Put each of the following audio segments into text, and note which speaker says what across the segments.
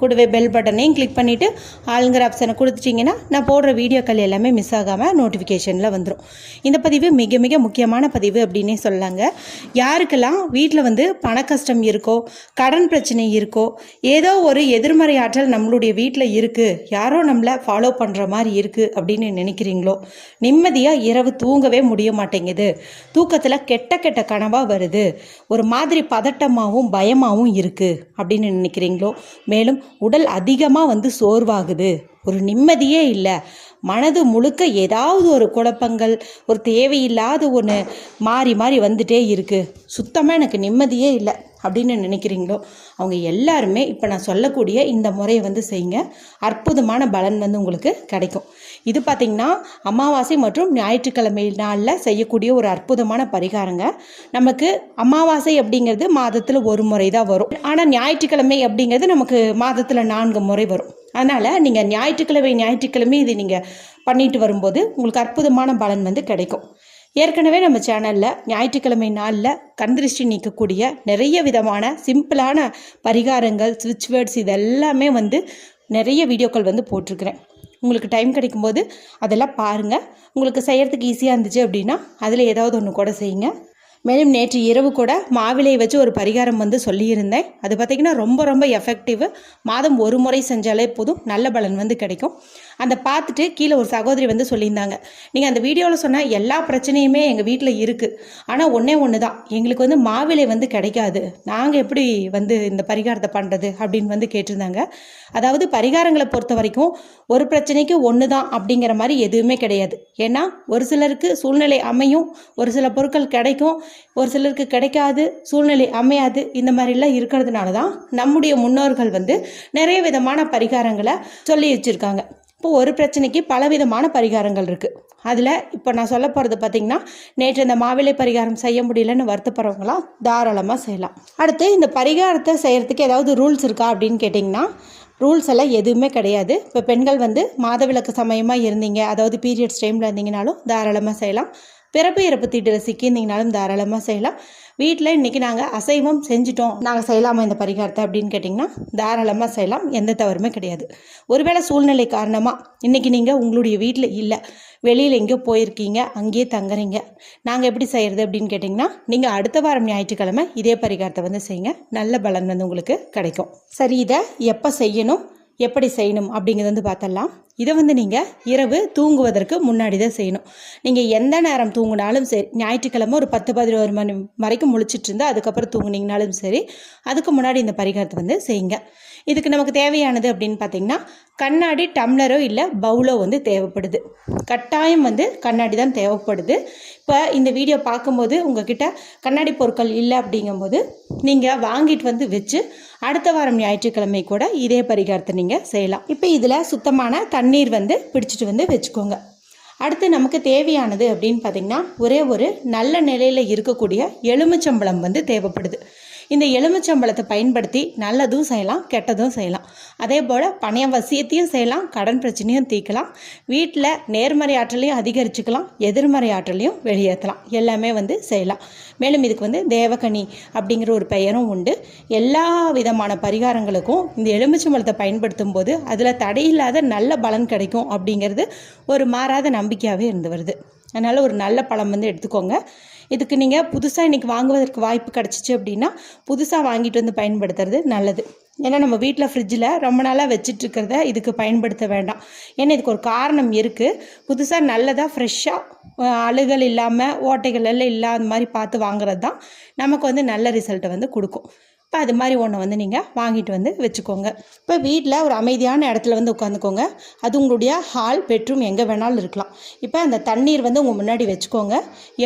Speaker 1: கூடவே பெல் பட்டனையும் கிளிக் பண்ணிவிட்டு ஆளுங்கிற ஆப்ஷனை கொடுத்துட்டிங்கன்னா நான் போடுற வீடியோக்கள் எல்லாமே மிஸ் ஆகாமல் நோட்டிஃபிகேஷனில் வந்துடும் இந்த பதிவு மிக மிக முக்கியமான பதிவு அப்படின்னே சொல்லலாங்க. யாருக்கெல்லாம் வீட்டில் வந்து பண கஷ்டம் இருக்கோ கடன் பிரச்சனை இருக்கோ ஏதோ ஒரு எதிர்மறை ஆற்றல் நம்மளுடைய வீட்டில் இருக்குது யாரோ நம்மளை ஃபாலோ பண்ணுற மாதிரி இருக்குது அப்படின்னு நினைக்கிறீங்களோ நிம்மதியாக இரவு தூங்கவே முடிய மாட்டேங்குது. தூக்கத்தில் கெட்ட கெட்ட கனவாக வருது. ஒரு மாதிரி பதட்டமாகவும் பயமாகவும் இருக்குது அப்படின்னு நினைக்கிறீங்களோ மேலும் உடல் அதிகமாக வந்து சோர்வாகுது. ஒரு நிம்மதியே இல்லை. மனது முழுக்க ஏதாவது ஒரு குழப்பங்கள் ஒரு தேவையில்லாத ஒன்று மாறி மாறி வந்துட்டே இருக்குது சுத்தமாக எனக்கு நிம்மதியே இல்லை அப்படின்னு நினைக்கிறீங்களோ? அவங்க எல்லாருமே இப்போ நான் சொல்லக்கூடிய இந்த முறையை வந்து செய்யுங்க. அற்புதமான பலன் வந்து உங்களுக்கு கிடைக்கும். இது பார்த்திங்கன்னா அமாவாசை மற்றும் ஞாயிற்றுக்கிழமை நாளில் செய்யக்கூடிய ஒரு அற்புதமான பரிகாரங்க. நமக்கு அமாவாசை அப்படிங்கிறது மாதத்தில் ஒரு முறை தான் வரும். ஆனால் ஞாயிற்றுக்கிழமை அப்படிங்கிறது நமக்கு மாதத்தில் நான்கு முறை வரும். அதனால் நீங்கள் ஞாயிற்றுக்கிழமை ஞாயிற்றுக்கிழமை இது நீங்கள் பண்ணிட்டு வரும்போது உங்களுக்கு அற்புதமான பலன் வந்து கிடைக்கும். ஏற்கனவே நம்ம சேனலில் ஞாயிற்றுக்கிழமை நாளில் கண்திருஷ்டி நீக்கக்கூடிய நிறைய விதமான சிம்பிளான பரிகாரங்கள் ஸ்விட்ச் வேர்ட்ஸ் இதெல்லாமே வந்து நிறைய வீடியோக்கள் வந்து போட்டிருக்கிறேன். உங்களுக்கு டைம் கிடைக்கும்போது அதெல்லாம் பாருங்கள் உங்களுக்கு செய்கிறதுக்கு ஈஸியாக இருந்துச்சு அப்படின்னா அதில் ஏதாவது ஒன்று கூட செய்யுங்க. மேலும் நேற்று இரவு கூட மாவிலை வச்சு ஒரு பரிகாரம் வந்து சொல்லியிருந்தேன். அது பார்த்திங்கன்னா ரொம்ப ரொம்ப எஃபெக்டிவ் மாதம் ஒரு முறை செஞ்சாலே போதும். நல்ல பலன் வந்து கிடைக்கும். அந்த பார்த்துட்டு கீழே ஒரு சகோதரி வந்து சொல்லியிருந்தாங்க. நீங்கள் அந்த வீடியோவில் சொன்ன எல்லா பிரச்சனையுமே எங்கள் வீட்டில் இருக்குது ஆனால் ஒன்றே ஒன்று தான் எங்களுக்கு வந்து மாவிலை வந்து கிடைக்காது. நாங்கள் எப்படி வந்து இந்த பரிகாரத்தை பண்ணுறது அப்படின்னு வந்து கேட்டிருந்தாங்க. அதாவது பரிகாரங்களை பொறுத்த வரைக்கும் ஒரு பிரச்சனைக்கு ஒன்று தான் அப்படிங்கிற மாதிரி எதுவுமே கிடையாது. ஏன்னா ஒரு சிலருக்கு சூழ்நிலை அமையும். ஒரு சில பொருட்கள் கிடைக்கும். ஒரு சிலருக்கு கிடைக்காது சூழ்நிலை அமையாது. இந்த மாதிரிலாம் இருக்கிறதுனால தான் நம்முடைய முன்னோர்கள் வந்து நிறைய விதமான பரிகாரங்களை சொல்லி வச்சுருக்காங்க. இப்போ ஒரு பிரச்சனைக்கு பலவிதமான பரிகாரங்கள் இருக்குது அதில் இப்போ நான் சொல்ல போகிறது பார்த்திங்கன்னா நேற்று இந்த மாவிலை பரிகாரம் செய்ய முடியலன்னு வருத்தப்படுறவங்களாம் தாராளமாக செய்யலாம். அடுத்து இந்த பரிகாரத்தை செய்கிறதுக்கு ஏதாவது ரூல்ஸ் இருக்கா அப்படின்னு கேட்டிங்கன்னா ரூல்ஸ் எல்லாம் எதுவுமே கிடையாது. இப்போ பெண்கள் வந்து மாதவிலக்கு சமயமாக இருந்தீங்க அதாவது பீரியட்ஸ் டைமில் இருந்தீங்கனாலும் தாராளமாக செய்யலாம். பிறப்பு இறப்பு தீட்டில் சிக்கியிருந்தீங்கனாலும் தாராளமாக செய்யலாம். வீட்டில் இன்றைக்கி நாங்கள் அசைவம் செஞ்சிட்டோம். நாங்கள் செய்யலாமா இந்த பரிகாரத்தை அப்படின்னு கேட்டிங்கன்னா தாராளமாக செய்யலாம். எந்த தவறுமே கிடையாது. ஒருவேளை சூழ்நிலை காரணமாக இன்றைக்கி நீங்கள் உங்களுடைய வீட்டில் இல்லை. வெளியில் எங்கேயோ போயிருக்கீங்க. அங்கேயே தங்குறீங்க. நாங்கள் எப்படி செய்கிறது அப்படின்னு கேட்டிங்கன்னா நீங்கள் அடுத்த வாரம் ஞாயிற்றுக்கிழமை இதே பரிகாரத்தை வந்து செய்யுங்க. நல்ல பலன் வந்து உங்களுக்கு கிடைக்கும். சரி இதை எப்போ செய்யணும்? எப்படி செய்யணும்? அப்படிங்கிறது வந்து பார்த்தலாம் இதை வந்து நீங்கள் இரவு தூங்குவதற்கு முன்னாடி தான் செய்யணும். நீங்கள் எந்த நேரம் தூங்கினாலும் சரி ஞாயிற்றுக்கிழமை ஒரு பத்து பதினோரு மணி வரைக்கும் முழிச்சிட்டு இருந்தால் அதுக்கப்புறம் தூங்குனீங்கனாலும் சரி அதுக்கு முன்னாடி இந்த பரிகாரத்தை வந்து செய்யுங்க. இதுக்கு நமக்கு தேவையானது அப்படின்னு பார்த்தீங்கன்னா கண்ணாடி டம்ளரோ இல்லை பவுலோ வந்து தேவைப்படுது. கட்டாயம் வந்து கண்ணாடி தான் தேவைப்படுது. இப்போ இந்த வீடியோ பார்க்கும்போது உங்ககிட்ட கண்ணாடி பொருட்கள் இல்லை அப்படிங்கும்போது நீங்கள் வாங்கிட்டு வந்து வச்சு அடுத்த வாரம் ஞாயிற்றுக்கிழமை கூட இதே பரிகாரத்தை நீங்கள் செய்யலாம். இப்போ இதில் சுத்தமான தண்ணீர் வந்து பிடிச்சிட்டு வந்து வச்சுக்கோங்க. அடுத்து நமக்கு தேவையானது அப்படின்னு பார்த்திங்கன்னா ஒரே ஒரு நல்ல நிலையில் இருக்கக்கூடிய எலுமிச்சம்பழம் வந்து தேவைப்படுது. இந்த எலுமிச்சம்பழத்தை பயன்படுத்தி நல்லதும் செய்யலாம் கெட்டதும் செய்யலாம். அதே போல் பணைய வசியத்தையும் செய்யலாம் கடன் பிரச்சனையும் தீர்க்கலாம். வீட்டில் நேர்மறை ஆற்றலையும் அதிகரிச்சுக்கலாம் எதிர்மறை ஆற்றலையும் வெளியேற்றலாம். எல்லாமே வந்து செய்யலாம். மேலும் இதுக்கு வந்து தேவகனி அப்படிங்கிற ஒரு பெயரும் உண்டு. எல்லா விதமான பரிகாரங்களுக்கும் இந்த எலுமிச்சம்பழத்தை பயன்படுத்தும் போது அதில் தடையில்லாத நல்ல பலன் கிடைக்கும் அப்படிங்கிறது ஒரு மாறாத நம்பிக்கையாகவே இருந்து வருது. அதனால் ஒரு நல்ல பழம் வந்து எடுத்துக்கோங்க. இதுக்கு நீங்கள் புதுசாக இன்றைக்கி வாங்குவதற்கு வாய்ப்பு கிடச்சிச்சு அப்படின்னா புதுசாக வாங்கிட்டு வந்து பயன்படுத்துறது நல்லது. ஏன்னா நம்ம வீட்டில் ஃப்ரிட்ஜில் ரொம்ப நாளாக வச்சிட்ருக்கிறத இதுக்கு பயன்படுத்த வேண்டாம். ஏன்னா இதுக்கு ஒரு காரணம் இருக்குது புதுசாக நல்லதாக ஃப்ரெஷ்ஷாக அழுகல் இல்லாமல் ஓட்டைகள் எல்லாம் இல்லாத மாதிரி பார்த்து வாங்குறது தான் நமக்கு வந்து நல்ல ரிசல்ட்டை வந்து கொடுக்கும். இப்போ அது மாதிரி ஒன்று வந்து நீங்கள் வாங்கிட்டு வந்து வச்சுக்கோங்க. இப்போ வீட்டில் ஒரு அமைதியான இடத்துல வந்து உட்காந்துக்கோங்க. அது உங்களுடைய ஹால் பெட்ரூம் எங்கே வேணாலும் இருக்கலாம். இப்போ அந்த தண்ணீர் வந்து உங்கள் முன்னாடி வச்சுக்கோங்க.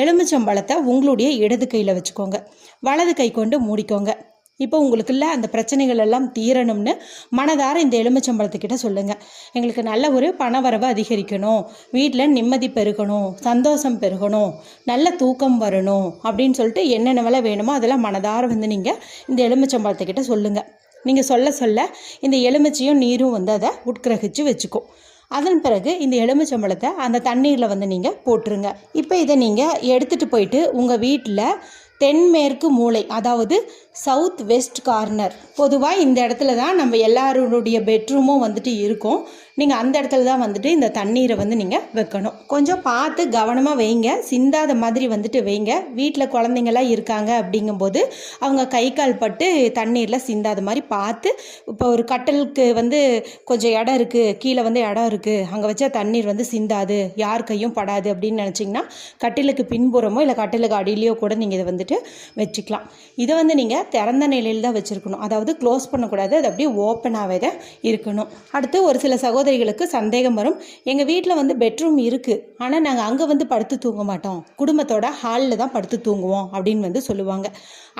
Speaker 1: எலுமிச்சம்பழத்தை உங்களுடைய இடது கையில் வச்சுக்கோங்க. வலது கை கொண்டு மூடிக்கோங்க. இப்போ உங்களுக்குள்ள அந்த பிரச்சனைகள் எல்லாம் தீரணும்னு மனதார இந்த எலுமிச்சம்பழத்துக்கிட்ட சொல்லுங்கள் எங்களுக்கு நல்ல ஒரு பண வரவு அதிகரிக்கணும். வீட்டில் நிம்மதி பெருகணும். சந்தோஷம் பெருகணும். நல்ல தூக்கம் வரணும் அப்படின்னு சொல்லிட்டு என்னென்னவெல்லாம் வேணுமோ அதெல்லாம் மனதார வந்து நீங்கள் இந்த எலுமிச்சம்பழத்துக்கிட்ட சொல்லுங்கள் நீங்கள் சொல்ல சொல்ல இந்த எலுமிச்சையும் நீரும் வந்து அதை உட்கிரகிச்சு வச்சுக்கும் அதன் பிறகு இந்த எலுமிச்சம்பழத்தை அந்த தண்ணீரில் வந்து நீங்கள் போட்டுருங்க. இப்போ இதை நீங்கள் எடுத்துகிட்டு போயிட்டு உங்கள் வீட்டில் தென்மேற்கு மூளை அதாவது சவுத் வெஸ்ட் கார்னர் பொதுவாக இந்த இடத்துல தான் நம்ம எல்லாருடைய பெட்ரூமும் வந்துட்டு இருக்கும். நீங்கள் அந்த இடத்துல தான் வந்துட்டு இந்த தண்ணீரை வந்து நீங்கள் வைக்கணும். கொஞ்சம் பார்த்து கவனமாக வைங்க. சிந்தாத மாதிரி வந்துட்டு வைங்க. வீட்டில் குழந்தைங்களாம் இருக்காங்க அப்படிங்கும்போது அவங்க கை கால் பட்டு தண்ணீரில் சிந்தாத மாதிரி பார்த்து இப்போ ஒரு கட்டலுக்கு வந்து கொஞ்சம் இடம் இருக்குது கீழே வந்து இடம் இருக்குது அங்கே வச்சா தண்ணீர் வந்து சிந்தாது யார் கையும் படாது அப்படின்னு நினச்சிங்கன்னா கட்டிலுக்கு பின்புறமோ இல்லை கட்டிலுக்கு அடியிலையோ கூட நீங்கள் இதை வந்துட்டு வச்சுக்கலாம். இதை வந்து நீங்கள் திறந்த நிலையில் தான் வச்சுருக்கணும். அதாவது க்ளோஸ் பண்ணக்கூடாது. அது அப்படியே ஓப்பனாகவே தான் இருக்கணும். அடுத்து ஒரு சில சகோதரிகளுக்கு சந்தேகம் வரும். எங்கள் வீட்டில் வந்து பெட்ரூம் இருக்குது ஆனால் நாங்கள் அங்கே வந்து படுத்து தூங்க மாட்டோம். குடும்பத்தோட ஹாலில் தான் படுத்து தூங்குவோம் அப்படின்னு வந்து சொல்லுவாங்க.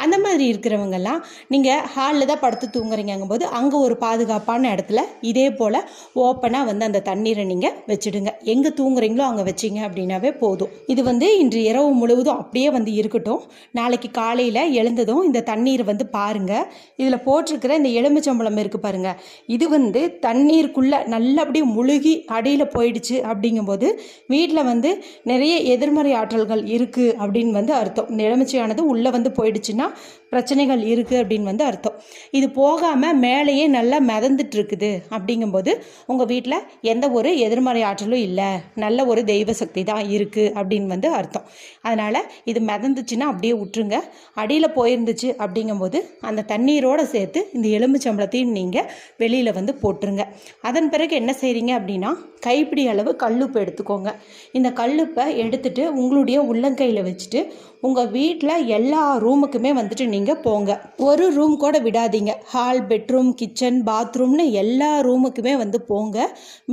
Speaker 1: அந்த மாதிரி இருக்கிறவங்கெல்லாம் நீங்கள் ஹாலில் தான் படுத்து தூங்குறீங்கும்போது அங்கே ஒரு பாதுகாப்பான இடத்துல இதே போல் ஓப்பனாக வந்து அந்த தண்ணீரை நீங்கள் வச்சுடுங்க. எங்கே தூங்குறீங்களோ அங்கே வச்சிங்க அப்படின்னாவே போதும். இது வந்து இன்று இரவு முழுவதும் அப்படியே வந்து இருக்கட்டும். நாளைக்கு காலையில் எழுந்ததும் இந்த தண்ணீர் வந்து பாருங்கள் இதில் போட்டிருக்கிற இந்த எலுமிச்சம்பழம் இருக்குது பாருங்கள் இது வந்து தண்ணீருக்குள்ளே நல்லபடியாக முழுகி அடியில் போயிடுச்சு அப்படிங்கும்போது வீட்டில் வந்து நிறைய எதிர்மறை ஆற்றல்கள் இருக்குது அப்படின்னு வந்து அர்த்தம். இந்த எலுமிச்சையானது உள்ளே வந்து போயிடுச்சுன்னா பிரச்சனைகள் இருக்குது அப்படின்னு வந்து அர்த்தம். இது போகாமல் மேலேயே நல்லா மிதந்துட்டு இருக்குது அப்படிங்கும்போது உங்கள் வீட்டில் எந்த ஒரு எதிர்மறை ஆற்றலும் இல்லை. நல்ல ஒரு தெய்வ சக்தி தான் இருக்குது அப்படின்னு வந்து அர்த்தம். அதனால் இது மிதந்துச்சுன்னா அப்படியே விட்டுருங்க அடியில் போயிருந்துச்சு அப்படிங்கும்போது அந்த தண்ணீரோடு சேர்த்து இந்த எலும்புச்சம்பளத்தையும் நீங்கள் வெளியில் வந்து போட்டுருங்க. அதன் பிறகு என்ன செய்கிறீங்க அப்படின்னா கைப்பிடி அளவு கல்லுப்பு எடுத்துக்கோங்க. இந்த கல்லுப்பை எடுத்துட்டு உங்களுடைய உள்ளங்கையில் வச்சுட்டு உங்கள் வீட்டில் எல்லா ரூமுக்குமே வந்துட்டு நீங்கள் போங்க. ஒரு ரூம் கூட விடாதீங்க. ஹால் பெட்ரூம் கிச்சன் பாத்ரூம்னு எல்லா ரூமுக்குமே வந்து போங்க.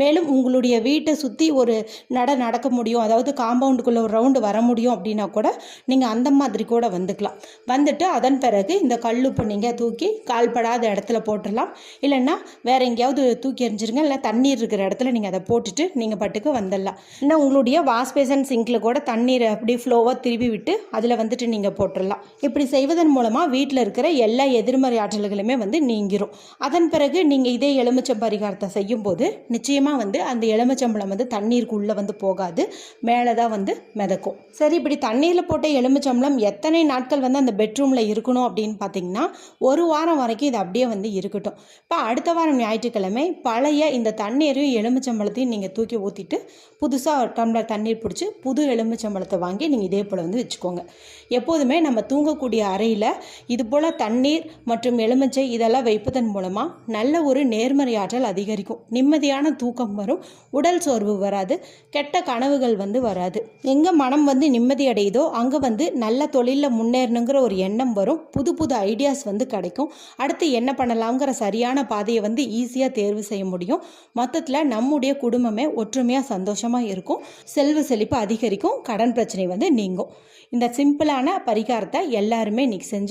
Speaker 1: மேலும் உங்களுடைய வீட்டை சுற்றி ஒரு நட நடக்க முடியும். அதாவது காம்பவுண்டுக்குள்ளே ஒரு ரவுண்டு வர முடியும் அப்படின்னா கூட நீங்கள் அந்த மாதிரி கூட வந்துக்கலாம். வந்துட்டு அதன் பிறகு இந்த கல்லுப்பு நீங்கள் தூக்கி கால்படாத இடத்துல போட்டுடலாம். இல்லைன்னா வேற எங்கேயாவது தூக்கி எறிஞ்சிருங்க. இல்லை தண்ணீர் இருக்கிற இடத்துல நீங்கள் அதை போட்டுட்டு நீங்கள் பட்டுக்கு வந்துடலாம். இன்னும் உங்களுடைய வாஷ் பேசன் சிங்கில் கூட தண்ணீரை அப்படி ஃப்ளோவாக திருப்பி விட்டு அதில் வந்துட்டு நீங்கள் போட்டுடலாம். இப்படி செய்வதன் மூலமாக வீட்டில் இருக்கிற எல்லா எதிர்மறை ஆற்றல்களுமே வந்து நீங்கிரும். அதன் பிறகு நீங்கள் இதே எலுமிச்சம் பரிகாரத்தை செய்யும்போது நிச்சயமாக வந்து அந்த எலுமிச்சம்பழம் வந்து தண்ணீருக்குள்ளே வந்து போகாது மேலே தான் வந்து மிதக்கும். சரி இப்படி தண்ணீரில் போட்ட எலுமிச்சம்பழம் எத்தனை நாட்கள் வந்து அந்த பெட்ரூமில் இருக்கணும் அப்படின்னு பார்த்தீங்கன்னா ஒரு வாரம் வரைக்கும் இது அப்படியே வந்து இருக்கட்டும். இப்போ அடுத்த வாரம் ஞாயிற்றுக்கிழமை பழைய இந்த தண்ணீரையும் எலுமிச்சம்பழத்தையும் நீங்கள் தூக்கி ஊற்றிட்டு புதுசாக டம்ளர் தண்ணீர் பிடிச்சி புது எலுமிச்சம்பழத்தை வாங்கி நீங்கள் இதே போல் வந்து வச்சுக்கோங்க. எப்போதுமே நம்ம தூங்கக்கூடிய அறையில் இது போல் தண்ணீர் மற்றும் எலுமிச்சை இதெல்லாம் வைப்பதன் மூலமாக நல்ல ஒரு நேர்மறை ஆற்றல் அதிகரிக்கும். நிம்மதியான தூக்கம் வரும். உடல் சோர்வு வராது. கெட்ட கனவுகள் வந்து வராது. எங்கே மனம் வந்து நிம்மதி அடையுதோ அங்கே வந்து நல்ல தொழிலில் முன்னேறணுங்கிற ஒரு எண்ணம் வரும். புது புது ஐடியாஸ் வந்து கிடைக்கும். அடுத்து என்ன பண்ணலாங்கிற சரியான பாதையை வந்து ஈஸியாக தேர்வு செய்ய முடியும். மொத்தத்தில் நம்முடைய குடும்பமே ஒற்றுமையாக சந்தோஷமாக இருக்கும். செல்வ செழிப்பு அதிகரிக்கும். கடன் பிரச்சனை வந்து நீங்கும். இந்த சிம்பிளான பரிகாரத்தை எல்லாருமே இன்னைக்கு செஞ்சு